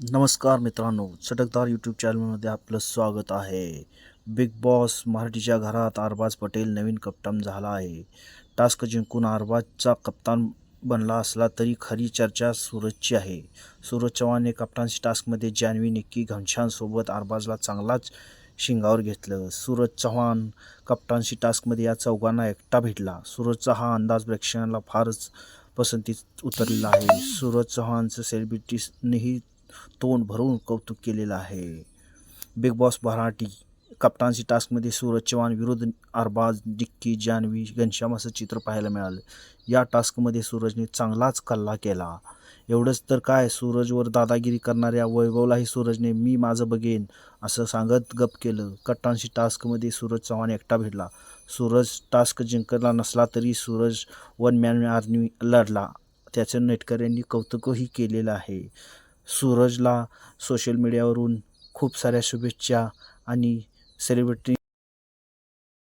नमस्कार मित्रांनो चटकदार यूट्यूब चॅनलमध्ये आपलं स्वागत आहे. बिग बॉस मराठीच्या घरात अरबाज पटेल नवीन कप्तान झाला आहे. टास्क जिंकून अरबाजचा कप्तान बनला असला तरी खरी चर्चा सूरजची आहे. सूरज चव्हाणने कप्तानशी टास्कमध्ये जान्हवी निक्की घनशानसोबत अरबाजला चांगलाच शिंगावर घेतलं. सूरज चव्हाण कप्तानशी टास्कमध्ये या चौघांना एकटा भेटला. सूरजचा हा अंदाज प्रेक्षकांना फारच पसंतीत उतरलेला आहे. सूरज चव्हाणचं सेलिब्रिटीजनेही तोंड भरून कौतुक केलेलं आहे. बिग बॉस भराटी कप्तानसी टास्कमध्ये सूरज चव्हाण विरुद्ध अरबाज डिक्की जान्हवी घनश्याम असं चित्र पाहायला मिळालं. या टास्कमध्ये सूरजने चांगलाच कल्ला केला. एवढंच तर काय सूरजवर दादागिरी करणाऱ्या वैभवलाही सूरजने मी माझं बघेन असं सांगत गप केलं. कट्टांशी टास्कमध्ये सूरज चव्हाण एकटा भेटला सूरज टास्क जिंकला नसला तरी सूरज वन मॅन आर्मी लढला. त्याचं नेटकऱ्यांनी कौतुकही केलेलं आहे. सूरजला सोशल मीडियावरून खूप साऱ्या शुभेच्छा आणि सेलिब्रिटी